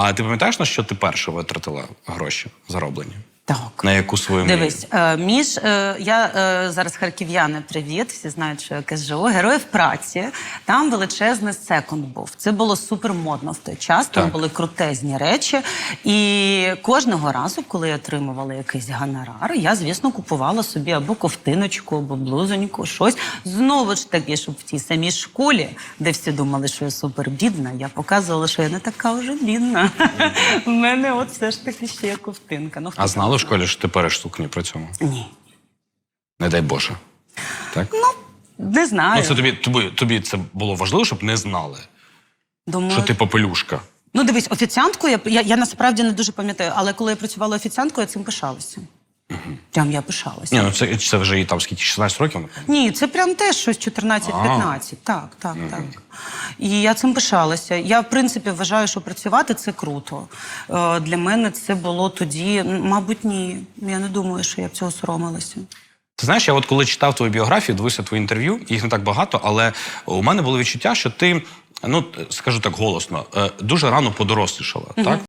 А ти пам'ятаєш, на що ти перше витратила гроші зароблені? Так. На яку свою мрію? Дивись, е, між е, я е, зараз харків'яни, привіт, всі знають, що я кажу. Героїв праці. Там величезний секонд був. Це було супер модно в той час. Там Так. були крутезні речі. І кожного разу, коли я отримувала якийсь гонорар, я, звісно, купувала собі або ковтиночку, або блузоньку, щось. Знову ж таки, щоб в тій самій школі, де всі думали, що я супер бідна, я показувала, що я не така вже бідна. У мене от все ж таки ще є ковтинка. Ну, А знали в школі, що ти переш сукні при цьому? Ні. Не дай Боже. Так? Не знаю. Ну, це тобі, тобі, тобі це було важливо, щоб не знали, Думаю, що ти попелюшка. Ну, дивись, офіціанткою я, я, я насправді не дуже пам'ятаю, але коли я працювала офіціанткою, я цим пишалася. Прям я пишалася. Ні, ну це, це вже і там скільки 16 років, напевно. Ні, це прям теж щось 14-15. Так, так, так. І я цим пишалася. Я, в принципі, вважаю, що працювати це круто. Е, Для мене це було тоді, м, мабуть, ні. Я не думаю, що я б цього соромилася. Ти знаєш, я от коли читав твою біографію, дивився твої інтерв'ю, їх не так багато, але у мене було відчуття, що ти, ну скажу так голосно, е, дуже рано подорослішала. Так?